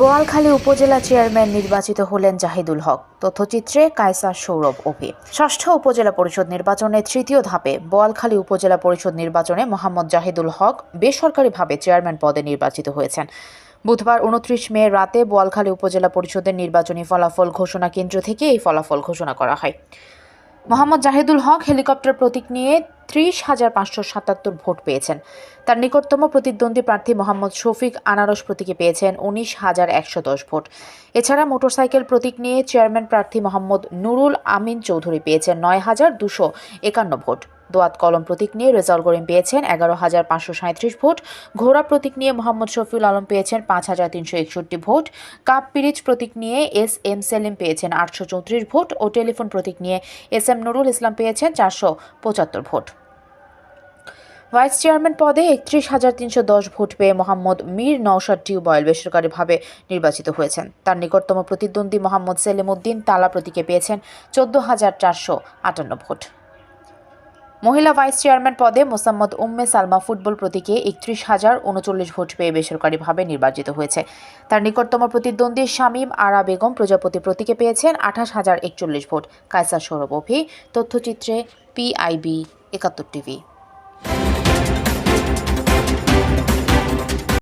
বোয়ালখালী উপজেলা চেয়ারম্যান নির্বাচিত হলেন জাহিদুল হক। তথ্যচিত্রে কায়সার সৌরভ অভি। ষষ্ঠ উপজেলা পরিষদ নির্বাচনে তৃতীয় ধাপে বোয়ালখালী উপজেলা পরিষদ নির্বাচনে মোহাম্মদ জাহিদুল হক বেসরকারিভাবে চেয়ারম্যান পদে নির্বাচিত হয়েছেন। বুধবার উনত্রিশ মে রাতে বোয়ালখালী উপজেলা পরিষদের নির্বাচনী ফলাফল ঘোষণা কেন্দ্র থেকে এই ফলাফল ঘোষণা করা হয়। মোহাম্মদ জাহিদুল হক হেলিকপ্টার প্রতীক নিয়ে ত্রিশ হাজার পাঁচশো সাতাত্তর ভোট পেয়েছেন। তার নিকটতম প্রতিদ্বন্দ্বী প্রার্থী মোহাম্মদ শফিক আনারস প্রতীকে পেয়েছেন উনিশ হাজার একশো দশ ভোট। এছাড়া মোটরসাইকেল প্রতীক নিয়ে চেয়ারম্যান প্রার্থী মোহাম্মদ নুরুল আমিন চৌধুরী পেয়েছেন নয় হাজার দুশো একান্ন ভোট। দোয়াত কলম প্রতীক নিয়ে রেজাউল করিম পেয়েছেন এগারো হাজার পাঁচশো সাঁত্রিশ ভোট। ঘোড়া প্রতীক নিয়ে মোহাম্মদ শফিউল আলম পেয়েছেন পাঁচ হাজার তিনশো একষট্টি ভোট। কাপ পিরিচ প্রতীক নিয়ে এস এম সেলিম পেয়েছেন আটশো চৌত্রিশ ভোট ও টেলিফোন প্রতীক নিয়ে এস এম নুরুল ইসলাম পেয়েছেন চারশো পঁচাত্তর ভোট। ভাইস চেয়ারম্যান পদে একত্রিশ হাজার তিনশো দশ ভোট পেয়ে মোহাম্মদ মীর নওশাদ টিউবয়েল বেসরকারিভাবে নির্বাচিত হয়েছেন। তার নিকটতম প্রতিদ্বন্দ্বী মোহাম্মদ সেলিম উদ্দিন তালা প্রতীকে পেয়েছেন চোদ্দ হাজার চারশো আটান্ন ভোট। মহিলা ভাইস চেয়ারম্যান পদে মোসাম্মদ উম্মে সালমা ফুটবল প্রতীকে একত্রিশ হাজার উনচল্লিশ ভোট পেয়ে বেসরকারিভাবে নির্বাচিত হয়েছে। তার নিকটতম প্রতিদ্বন্দ্বী শামীম আরা বেগম প্রজাপতি প্রতীকে পেয়েছেন আঠাশ হাজার একচল্লিশ ভোট। কায়সার সৌরভ অভি, তথ্যচিত্রে পিআইবি একাত্তর টিভি।